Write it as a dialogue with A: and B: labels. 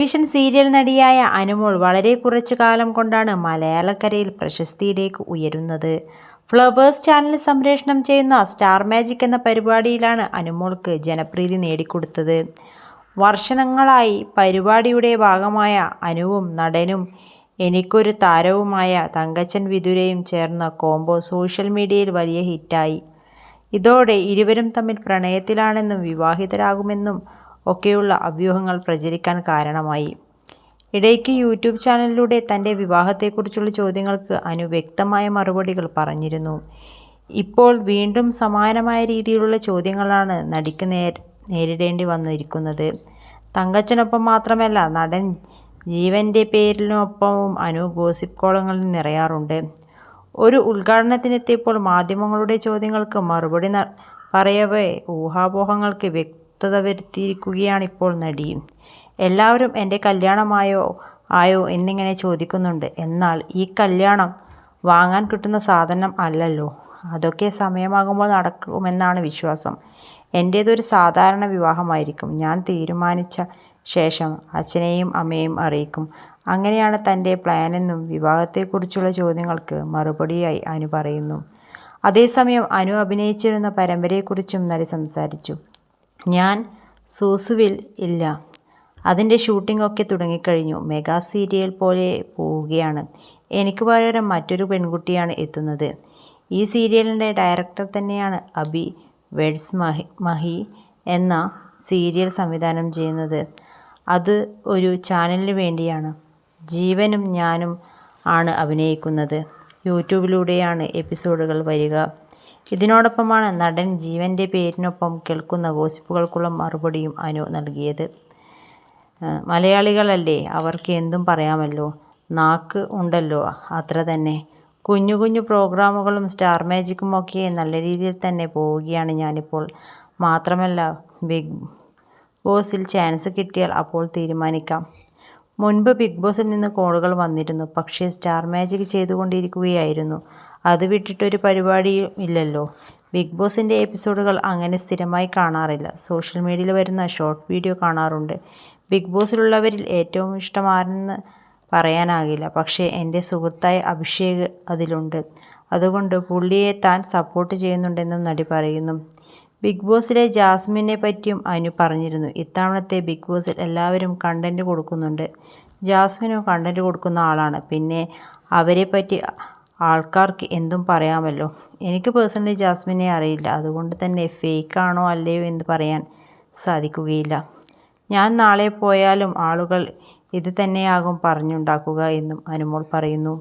A: Television serial നടിയായ Anumol വളരെ കുറച്ചു കാലം കൊണ്ടാണ് മലയാളക്കരയിൽ പ്രശസ്തിയിലേക്ക് ഉയരുന്നത്. ഫ്ലവേഴ്സ് ചാനൽ സംപ്രേഷണം ചെയ്യുന്ന സ്റ്റാർ മാജിക് എന്ന പരിപാടിയിലാണ് അനുമോൾക്ക് ജനപ്രീതി നേടിക്കൊടുത്തത്. വർഷങ്ങളായി പരിപാടിയുടെ ഭാഗമായ അനുവും നടനും എനിക്കൊരു താരവുമായ തങ്കച്ചൻ വിതുരയും ചേർന്ന കോംബോ സോഷ്യൽ മീഡിയയിൽ വലിയ ഹിറ്റായി. ഇതോടെ ഇരുവരും തമ്മിൽ പ്രണയത്തിലാണെന്നും വിവാഹിതരാകുമെന്നും ഒക്കെയുള്ള അഭ്യൂഹങ്ങൾ പ്രചരിക്കാൻ കാരണമായി. ഇടയ്ക്ക് യൂട്യൂബ് ചാനലിലൂടെ തന്റെ വിവാഹത്തെക്കുറിച്ചുള്ള ചോദ്യങ്ങൾക്ക് അനു വ്യക്തമായ മറുപടികൾ പറഞ്ഞിരുന്നു. ഇപ്പോൾ വീണ്ടും സമാനമായ രീതിയിലുള്ള ചോദ്യങ്ങളാണ് നടിക്ക് നേർ നേരിടേണ്ടി വന്നിരിക്കുന്നത്. തങ്കച്ചനൊപ്പം മാത്രമല്ല നടൻ ജീവന്റെ പേരിനൊപ്പവും അനു ഗോസിപ്പ് കോളങ്ങളിൽ നിറയാറുണ്ട്. ഒരു ഉദ്ഘാടനത്തിനെത്തിയപ്പോൾ മാധ്യമങ്ങളുടെ ചോദ്യങ്ങൾക്ക് മറുപടി പറയവേ ഊഹാപോഹങ്ങൾക്ക് വ്യക്തത വരുത്തിയിരിക്കുകയാണിപ്പോൾ നടി. എല്ലാവരും എന്റെ കല്യാണമായോ ആയോ എന്നിങ്ങനെ ചോദിക്കുന്നുണ്ട്. എന്നാൽ ഈ കല്യാണം വാങ്ങാൻ കിട്ടുന്ന സാധനം അല്ലല്ലോ. അതൊക്കെ സമയമാകുമ്പോൾ നടക്കുമെന്നാണ് വിശ്വാസം. എന്റേതൊരു സാധാരണ വിവാഹമായിരിക്കും. ഞാൻ തീരുമാനിച്ച ശേഷം അച്ഛനെയും അമ്മയെയും അറിയിക്കും. അങ്ങനെയാണ് തന്റെ പ്ലാനെന്നും വിവാഹത്തെക്കുറിച്ചുള്ള ചോദ്യങ്ങൾക്ക് മറുപടിയായി അനു പറയുന്നു. അതേസമയം അനു അഭിനയിച്ചിരുന്ന പരമ്പരയെക്കുറിച്ചും നടി സംസാരിച്ചു. ഞാൻ സൂസുവിൽ ഇല്ല. അതിന്റെ ഷൂട്ടിംഗ് ഒക്കെ തുടങ്ങിക്കഴിഞ്ഞു. മെഗാ സീരിയൽ പോലെ പോവുകയാണ്. എനിക്ക് പകരം മറ്റൊരു പെൺകുട്ടിയാണ് എത്തുന്നത്. ഈ സീരിയലിന്റെ ഡയറക്ടർ തന്നെയാണ് അബി വെഡ്സ് മഹി മഹി എന്ന സീരിയൽ സംവിധാനം ചെയ്യുന്നത്. അത് ഒരു ചാനലിന് വേണ്ടിയാണ്. ജീവനും ഞാനും ആണ് അഭിനയിക്കുന്നത്. യൂട്യൂബിലൂടെയാണ് എപ്പിസോഡുകൾ വരിക. ഇതിനോടൊപ്പമാണ് നടൻ ജീവന്റെ പേരിനൊപ്പം കേൾക്കുന്ന ഗോസിപ്പുകൾക്കുള്ള മറുപടിയും അനു നൽകിയത്. മലയാളികളല്ലേ അവർക്ക് എന്തും പറയാമല്ലോ. നാക്ക് ഉണ്ടല്ലോ അത്ര തന്നെ. കുഞ്ഞു കുഞ്ഞു പ്രോഗ്രാമുകളും സ്റ്റാർ മാജിക്കും ഒക്കെ നല്ല രീതിയിൽ തന്നെ പോവുകയാണ് ഞാനിപ്പോൾ. മാത്രമല്ല ബിഗ് ബോസിൽ ചാൻസ് കിട്ടിയാൽ അപ്പോൾ തീരുമാനിക്കാം. മുൻപ് ബിഗ് ബോസിൽ നിന്ന് കോളുകൾ വന്നിരുന്നു. പക്ഷേ സ്റ്റാർ മാജിക് ചെയ്തുകൊണ്ടിരിക്കുകയായിരുന്നു. അത് വിട്ടിട്ടൊരു പരിപാടിയും ഇല്ലല്ലോ. ബിഗ് ബോസിന്റെ എപ്പിസോഡുകൾ അങ്ങനെ സ്ഥിരമായി കാണാറില്ല. സോഷ്യൽ മീഡിയയിൽ വരുന്ന ഷോർട്ട് വീഡിയോ കാണാറുണ്ട്. ബിഗ് ബോസിലുള്ളവരിൽ ഏറ്റവും ഇഷ്ടമാരെന്ന് പറയാനാകില്ല. പക്ഷേ എന്റെ സുഹൃത്തായ അഭിഷേക് അതിലുണ്ട്. അതുകൊണ്ട് പുള്ളിയെ താൻ സപ്പോർട്ട് ചെയ്യുന്നുണ്ടെന്നും നടി പറയുന്നു. ബിഗ് ബോസിലെ ജാസ്മിനെ പറ്റിയും അനു പറഞ്ഞിരുന്നു. ഇത്തവണത്തെ ബിഗ് ബോസിൽ എല്ലാവരും കണ്ടന്റ് കൊടുക്കുന്നുണ്ട്. ജാസ്മിനും കണ്ടന്റ് കൊടുക്കുന്ന ആളാണ്. പിന്നെ അവരെ പറ്റി ആൾക്കാർക്ക് എന്തും പറയാമല്ലോ. എനിക്ക് പേഴ്സണലി ജാസ്മിനെ അറിയില്ല. അതുകൊണ്ട് തന്നെ ഫേക്ക് ആണോ അല്ലയോ എന്ന് പറയാൻ സാധിക്കുകയില്ല. ഞാൻ നാളെ പോയാലും ആളുകൾ ഇത് തന്നെയാകും പറഞ്ഞുണ്ടാക്കുക എന്നും അനുമോൾ പറയുന്നു.